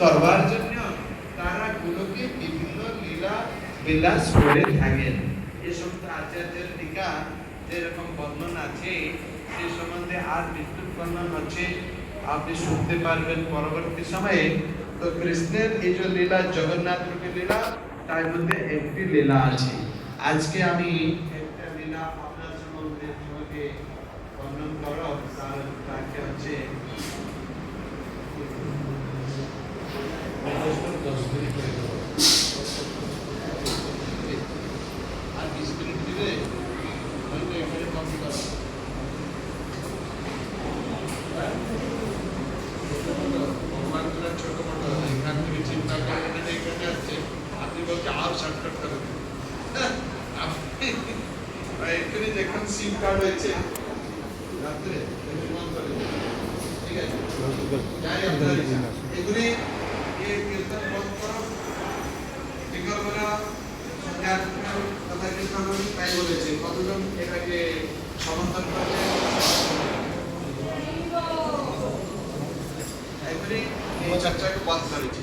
করবার জন্য তারা গুলোকে বিভিন্ন লীলা বিলাস করে থাকেন। এ সমস্ত আচার্যের টিকা যেরকম বর্ণন আছে, সে সম্বন্ধে আর বিস্তৃত বর্ণন আছে। আপনি শুনতে পারবেন পরবর্তী সময়ে। তো কৃষ্ণের এই যে লীলা জগন্নাথ রূপী লীলা, তার মধ্যে একটি লীলা আছে। আজকে আমি একটা লীলা আপনার সম্বন্ধে বর্ণন করো সিম কার্ড হয়েছে রাত্রে ঠিক আছে। এগুলি এই সরকার তাই বলেছে। কতজন এটাকে সমর্থন করছে? এই চর্চাকে বন্ধ করেছে।